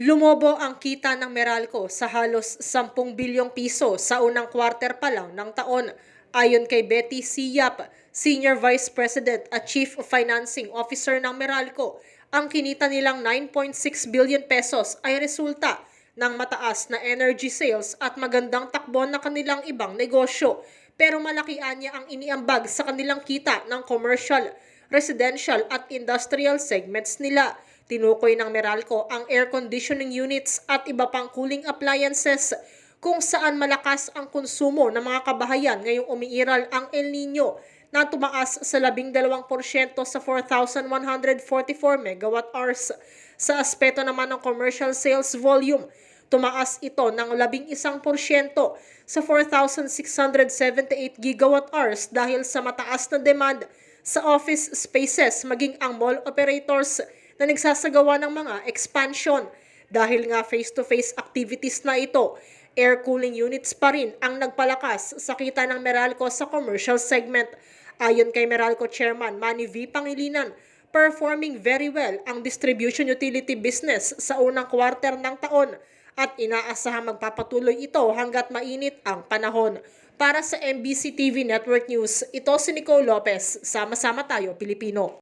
Lumobo ang kita ng Meralco sa halos 10 bilyong piso sa unang quarter pa lang ng taon. Ayon kay Betty Siyap, Senior Vice President at Chief Financing Officer ng Meralco, ang kinita nilang 9.6 billion pesos ay resulta ng mataas na energy sales at magandang takbo ng kanilang ibang negosyo. Pero malaki niya ang iniambag sa kanilang kita ng commercial, residential at industrial segments nila. Tinukoy ng Meralco ang air conditioning units at iba pang cooling appliances kung saan malakas ang konsumo ng mga kabahayan ngayong umiiral ang El Nino na tumaas sa 12% sa 4,144 megawatt hours. Sa aspeto naman ng commercial sales volume, tumaas ito ng 11% sa 4,678 gigawatt hours dahil sa mataas na demand sa office spaces maging ang mall operators na nagsasagawa ng mga expansion. Dahil nga face-to-face activities na ito, air cooling units pa rin ang nagpalakas sa kita ng Meralco sa commercial segment. Ayon kay Meralco Chairman Manny V. Pangilinan, performing very well ang distribution utility business sa unang quarter ng taon at inaasahang magpapatuloy ito hanggat mainit ang panahon. Para sa MBC TV Network News, ito si Nicole Lopez. Sama-sama tayo, Pilipino.